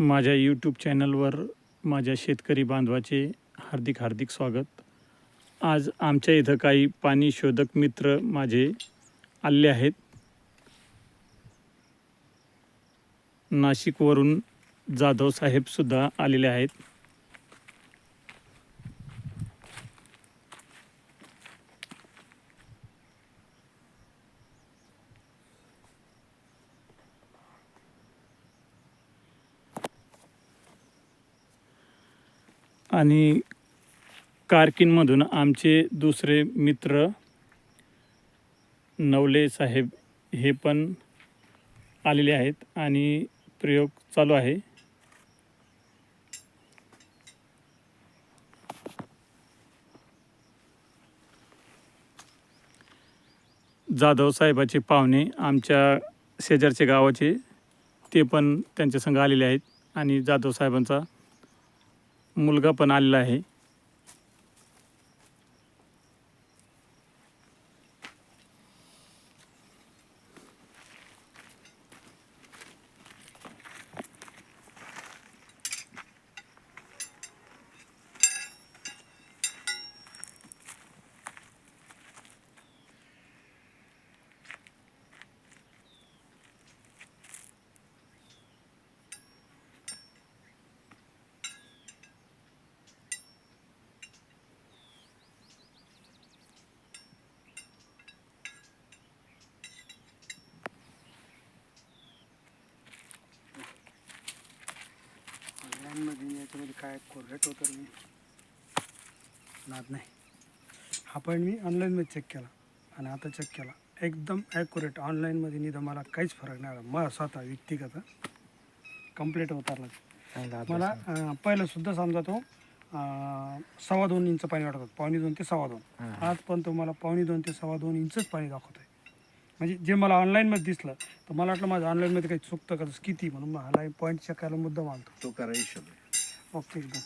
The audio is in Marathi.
माझ्या यूट्यूब चॅनलवर माझ्या शेतकरी बांधवाचे हार्दिक हार्दिक स्वागत. आज आमच्या इथं काही पाणी शोधक मित्र माझे आले आहेत. नाशिकवरून जाधव साहेबसुद्धा आलेले आहेत. आणि कारकिनमधून आमचे दुसरे मित्र नवले साहेब हे पण आलेले आहेत आणि प्रयोग चालू आहे. जाधव साहेबाचे पाहुणे आमच्या शेजारचे गावाचे ते पण त्यांच्या संघ आलेले आहेत आणि जाधव साहेबांचा मुलगा पण आलेला आहे. ऑनलाईनमध्ये याच्यामध्ये काय कोरेट होतं मी? नाद नाही. हा पण मी ऑनलाईनमध्ये चेक केला. आणि आता चेक केला. एकदम ॲक्युरेट ऑनलाईनमध्ये निदा मला काहीच फरक नाही आला. मला स्वतः व्यक्तिगत कंप्लीट उतरला. मला अं, पहिलं सुद्धा समजा तो सव्वा दोन इंच पाणी वाटत होतं. पावणे दोन ते सव्वा दोन. आज पण तो मला पावणे दोन ते सव्वा दोन इंचच पाणी दाखवत आहे म्हणजे जे मला ऑनलाईनमध्ये दिसलं तर मला वाटलं माझं ऑनलाईनमध्ये काही चुकतं का किती म्हणून मला पॉईंट चेक करायला मुद्दा मानतो. तो करा Ok, bom.